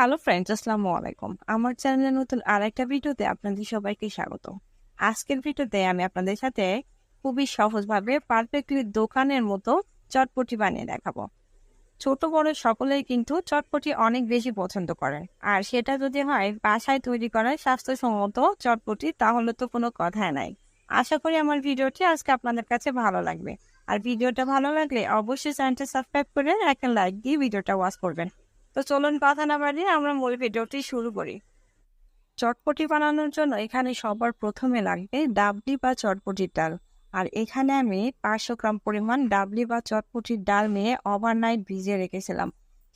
Hello friends আসসালামু আলাইকুম আমার চ্যানেলে নতুন আরেকটা ভিডিওতে আপনাদের সবাইকে স্বাগত। আজকের ভিডিওতে আমি আপনাদের সাথে খুবই সহজভাবে পারফেক্টলি দোকানের মতো চটপটি বানিয়ে দেখাবো। ছোট, বড় সকলেই কিন্তু চটপটি অনেক বেশি পছন্দ করেন আর সেটা যদি হয়, বাসায় তৈরি করা স্বাস্থ্যসম্মত চটপটি, তাহলে তো কোনো কথাই নাই। আশা করি আমার ভিডিওটি আজকে আপনাদের কাছে ভালো লাগবে। আর ভিডিওটা ভালো লাগলে অবশ্যই চ্যানেলটা সাবস্ক্রাইব করে একটা লাইক দিয়ে ভিডিওটা ওয়াচ করবেন। তো চলুন কথা না বাড়িয়ে আমরা মূল ভিডিওটি শুরু করি। চটপটি বানানোর জন্য এখানে সবার প্রথমে লাগবে ডাবলি বা চটপটির ডাল। আর এখানে আমি পাঁচশো গ্রাম পরিমাণ ডাবলি বা চটপটির ডাল নিয়ে ওভারনাইট ভিজিয়ে রেখেছিলাম।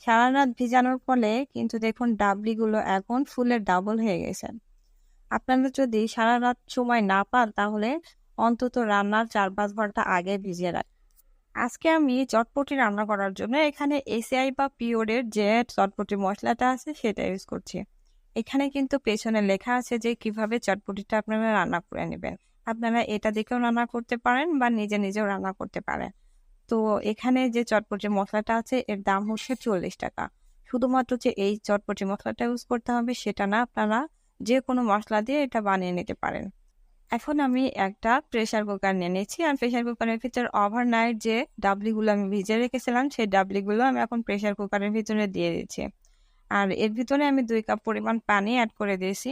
সারা রাত ভিজানোর ফলে কিন্তু দেখুন ডাবলিগুলো এখন ফুলের ডাবল হয়ে গেছে। আপনারা যদি সারা রাত সময় না পান তাহলে অন্তত রান্নার চার পাঁচ ঘণ্টা আগে ভিজিয়ে রাখ আজকে আমি চটপটি রান্না করার জন্য এখানে এসিআই বা পিওরের যে চটপটি মশলাটা আছে সেটা ইউজ করছি। এখানে কিন্তু পেছনে লেখা আছে যে কীভাবে চটপটিটা আপনারা রান্না করে নেবেন। আপনারা এটা দেখেও রান্না করতে পারেন বা নিজে নিজেও রান্না করতে পারেন। তো এখানে যে চটপটি মশলাটা আছে এর দাম হচ্ছে চল্লিশ টাকা। শুধুমাত্র যে এই চটপটি মশলাটা ইউজ করতে হবে সেটা না, আপনারা যে কোনো মশলা দিয়ে এটা বানিয়ে নিতে পারেন। এখন আমি একটা প্রেসার কুকার নিয়ে নিয়েছি আর প্রেসার কুকারের ভিতর ওভারনাইট যে ডাবলিগুলো আমি ভিজে রেখেছিলাম, সেই ডাবলিগুলো আমি এখন প্রেসার কুকারের ভিতরে দিয়ে দিচ্ছি। আর এর ভিতরে আমি দুই কাপ পরিমাণ পানি অ্যাড করে দিয়েছি।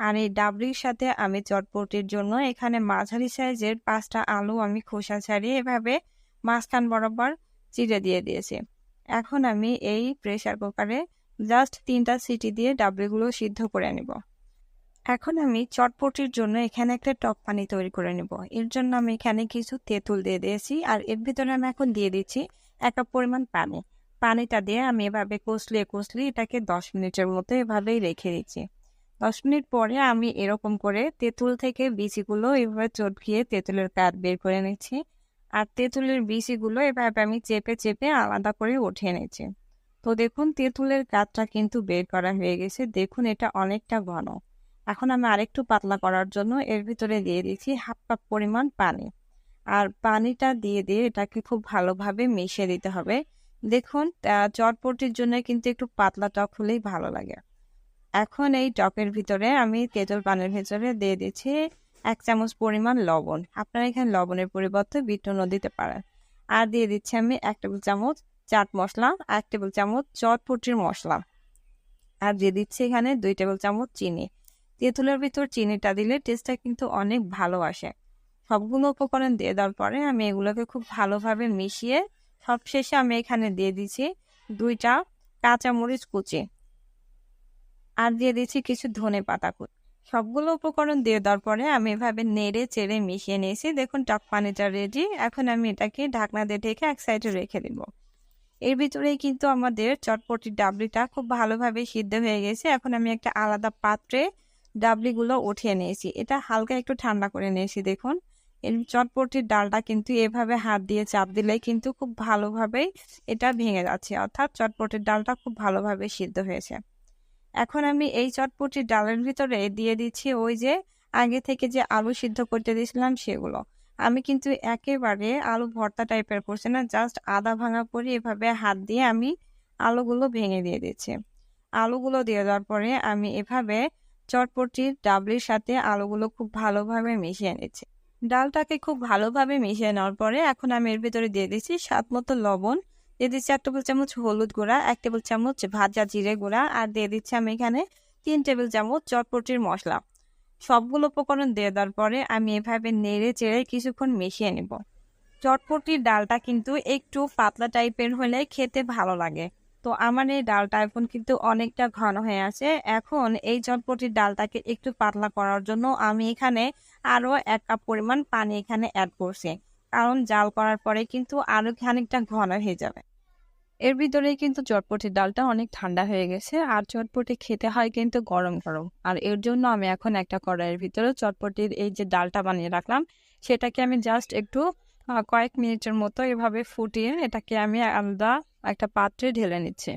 আর এই ডাবলির সাথে আমি চটপটির জন্য এখানে মাঝারি সাইজের পাঁচটা আলু আমি খোসা ছাড়িয়ে এভাবে মাঝখান বরাবর চিড়ে দিয়ে দিয়েছি। এখন আমি এই প্রেসার কুকারে জাস্ট তিনটা সিটি দিয়ে ডাবলিগুলো সিদ্ধ করে নেব। এখন আমি চটপটির জন্য এখানে একটা টক পানি তৈরি করে নেব। এর জন্য আমি এখানে কিছু তেঁতুল দিয়ে দিয়েছি আর এর ভিতরে আমি এখন দিয়ে দিচ্ছি এক কাপ পরিমাণ পানি। পানিটা দিয়ে আমি এভাবে কষলিয়ে কষলিয়ে এটাকে দশ মিনিটের মতো এভাবেই রেখে দিচ্ছি। দশ মিনিট পরে আমি এরকম করে তেঁতুল থেকে বিচিগুলো এভাবে চটকিয়ে তেঁতুলের কাঠ বের করে নিচ্ছি আর তেঁতুলের বিচিগুলো এভাবে আমি চেপে চেপে আলাদা করে উঠিয়ে নিচ্ছি। তো দেখুন, তেঁতুলের কাঠটা কিন্তু বের করা হয়ে গেছে। দেখুন, এটা অনেকটা ঘন। এখন আমি আরেকটু পাতলা করার জন্য এর ভিতরে দিয়ে দিচ্ছি হাফ কাপ পরিমাণ পানি। আর পানিটা দিয়ে দিয়ে এটাকে খুব ভালোভাবে মিশিয়ে দিতে হবে। দেখুন চটপটির জন্য কিন্তু একটু পাতলা টক হলেই ভালো লাগে। এখন এই টকের ভিতরে আমি তেঁতুল পানির ভিতরে দিয়ে দিচ্ছি এক চামচ পরিমাণ লবণ। আপনারা এখানে লবণের পরিবর্তে বিট দিতে পারেন। আর দিয়ে দিচ্ছি আমি এক টেবিল চামচ চাট মশলা, এক টেবিল চামচ চটপটির মশলা। আর দিয়ে দিচ্ছি এখানে দুই টেবিল চামচ চিনি। তেঁতুলের ভিতর চিনিটা দিলে টেস্টটা কিন্তু অনেক ভালো আসে। সবগুলো উপকরণ দিয়ে দেওয়ার পরে আমি এগুলোকে খুব ভালোভাবে মিশিয়ে সবশেষে আমি এখানে দিয়ে দিচ্ছি দুইটা কাঁচামরিচ কুচি আর দিয়ে দিচ্ছি কিছু ধনে পাতা কুচি সবগুলো উপকরণ দিয়ে দেওয়ার পরে আমি এভাবে নেড়ে চেড়ে মিশিয়ে নিয়েছি। দেখুন টক পানিটা রেডি এখন আমি এটাকে ঢাকনা দিয়ে ঢেকে এক সাইডে রেখে দেব। এর ভিতরেই কিন্তু আমাদের চটপটির ডাবলিটা খুব ভালোভাবে সিদ্ধ হয়ে গেছে। এখন আমি একটা আলাদা পাত্রে ডাবলিগুলো উঠিয়ে নিয়েছি। এটা হালকা একটু ঠান্ডা করে নিয়েছি, দেখুন। এই চটপটির ডালটা কিন্তু এভাবে হাত দিয়ে চাপ দিলে কিন্তু খুব ভালোভাবেই এটা ভেঙে যাচ্ছে, অর্থাৎ চটপটির ডালটা খুব ভালোভাবে সিদ্ধ হয়েছে। এখন আমি এই চটপটির ডালের ভিতরে দিয়ে দিচ্ছি ওই যে আগে থেকে যে আলু সিদ্ধ করতে দিয়েছিলাম সেগুলো। আমি কিন্তু একেবারে আলু ভর্তা টাইপের করছি না জাস্ট আদা ভাঙা করে এভাবে হাত দিয়ে আমি আলুগুলো ভেঙে দিয়ে দিচ্ছি। আলুগুলো দিয়ে দেওয়ার পরে আমি এভাবে চটপটির ডাবলির সাথে আলুগুলো খুব ভালোভাবে মিশিয়ে নিচ্ছি। ডালটাকে খুব ভালোভাবে মিশিয়ে নেওয়ার পরে এখন আমি এর ভিতরে দিয়ে দিচ্ছি স্বাদ মতো লবণ। দিয়ে দিচ্ছি এক টেবিল চামচ হলুদ গুঁড়া, এক টেবিল চামচ ভাজা জিরে গুঁড়া আর দিয়ে দিচ্ছি আমি এখানে তিন টেবিল চামচ চটপটির মশলা। সবগুলো উপকরণ দিয়ে দেওয়ার পরে আমি এভাবে নেড়ে চেড়ে কিছুক্ষণ মিশিয়ে নেব। চটপটির ডালটা কিন্তু একটু পাতলা টাইপের হলে খেতে ভালো লাগে। তো আমার এই ডালটা এখন কিন্তু অনেকটা ঘন হয়ে আছে। এখন এই চটপটির ডালটাকে একটু পাতলা করার জন্য আমি এখানে আরও এক কাপ পরিমাণ পানি এখানে অ্যাড করছি। কারণ জাল করার পরে কিন্তু আরও খানিকটা ঘন হয়ে যাবে। এর ভিতরে কিন্তু চটপটির ডালটা অনেক ঠান্ডা হয়ে গেছে আর চটপটি খেতে হয় কিন্তু গরম গরম। আর এর জন্য আমি এখন একটা কড়াইয়ের ভিতরে চটপটির এই যে ডালটা বানিয়ে রাখলাম, সেটাকে আমি জাস্ট একটু কয়েক মিনিটের মতো এভাবে ফুটিয়ে এটাকে আমি আলাদা একটা পাত্রে ঢেলে নিচ্ছি।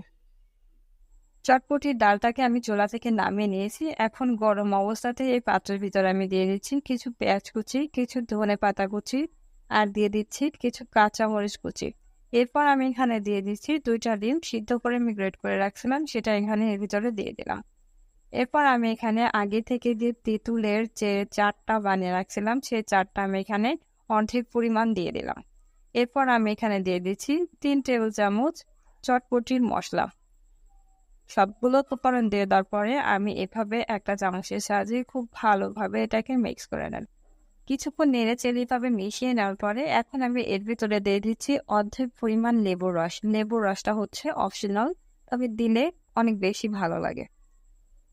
চটপটির ডালটাকে আমি চোলা থেকে নামিয়ে নিয়েছি। এখন গরম অবস্থাতে এই পাত্রের ভিতরে আমি দিয়ে দিচ্ছি কিছু পেঁয়াজ কুচি, কিছু ধনে পাতা কুচি আর দিয়ে দিচ্ছি কিছু কাঁচা মরিচ কুচি। এরপর আমি এখানে দিয়ে দিচ্ছি দুইটা ডিম সিদ্ধ করে আমি গ্রেট করে রাখছিলাম, সেটা এখানে এর ভিতরে দিয়ে দিলাম। এরপর আমি এখানে আগে থেকে যে তেঁতুলের যে চারটা বানিয়ে রাখছিলাম, সেই চারটা আমি এখানে অর্ধেক পরিমাণ দিয়ে দিলাম। এরপর আমি এখানে দিয়ে দিচ্ছি তিন টেবিল চামচ চটপটির মশলা। সবগুলো উপকরণ দিয়ে দেওয়ার পরে আমি এভাবে একটা চামচের সাহায্যে খুব ভালোভাবে এটাকে মিক্স করে নেন কিছুক্ষণ নেড়ে চেড়ে এভাবে মিশিয়ে নেওয়ার পরে এখন আমি এর ভিতরে দিয়ে দিচ্ছি অর্ধেক পরিমাণ লেবুর রস। লেবুর রসটা হচ্ছে অপশনাল তবে দিলে অনেক বেশি ভালো লাগে।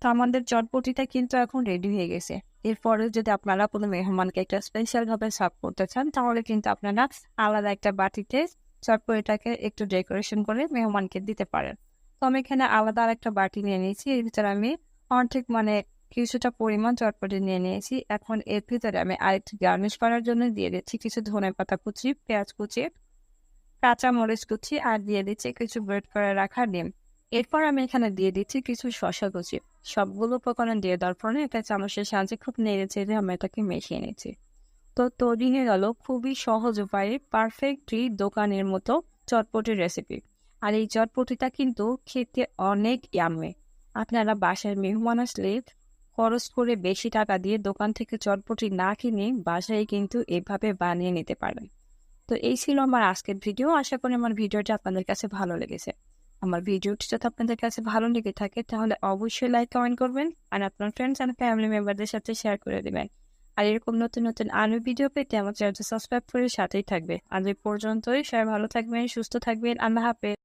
তো আমাদের চটপটিটা কিন্তু এখন রেডি হয়ে গেছে। এরপরে যদি আপনারা কোনো মেহমানকে একটা স্পেশাল ভাবে সার্ভ করতে চান, তাহলে কিন্তু আপনারা আলাদা একটা বাটিতে চটপটিটাকে একটু ডেকোরেশন করে মেহমানকে দিতে পারেন। তো আমি এখানে আলাদা একটা বাটি নিয়ে নিয়েছি। এর ভিতরে আমি অর্ধেক মানে কিছুটা পরিমাণ চটপটি নিয়ে নিয়েছি। এখন এর ভিতরে আমি আরেকটু গার্নিশ করার জন্য দিয়ে দিচ্ছি কিছু ধনে পাতা কুচি, পেঁয়াজ কুচি কাঁচা মরিচ কুচি, আর দিয়ে দিচ্ছি কিছু ব্রেড করে রাখা ডিম। এরপর আমি এখানে দিয়ে দিচ্ছি কিছু শসা কুচি। সবগুলো উপকরণ দিয়ে দেওয়ার পরে একটা চামচের সাহায্যে খুব নেড়ে চেড়ে আমি এটাকে মিশিয়ে নিচ্ছি। তো তৈরি হয়ে গেল খুবই সহজ উপায়ে পারফেক্টলি দোকানের মতো চটপটির রেসিপি আর এই চটপটিটা কিন্তু খেতে অনেক ইয়ামে আপনারা বাসায় মেহমান আসলে খরচ করে বেশি টাকা দিয়ে দোকান থেকে চটপটি না কিনে বাসায় কিন্তু এভাবে বানিয়ে নিতে পারেন। তো এই ছিল আমার আজকের ভিডিও আশা করি আমার ভিডিওটা আপনাদের কাছে ভালো লেগেছে। আমার ভিডিওটি যদি আপনাদের কাছে ভালো লেগে থাকে, তাহলে অবশ্যই লাইক কমেন্ট করবেন আর আপনার ফ্রেন্ডস অ্যান্ড ফ্যামিলি মেম্বারদের সাথে শেয়ার করে দেবেন। আর এরকম নতুন নতুন আরও ভিডিও পেতে আমার চ্যানেলটি সাবস্ক্রাইব করে সাথেই থাকবে আজ এই পর্যন্তই। সবাই ভালো থাকবেন, সুস্থ থাকবেন। আল্লাহ হাফেজ।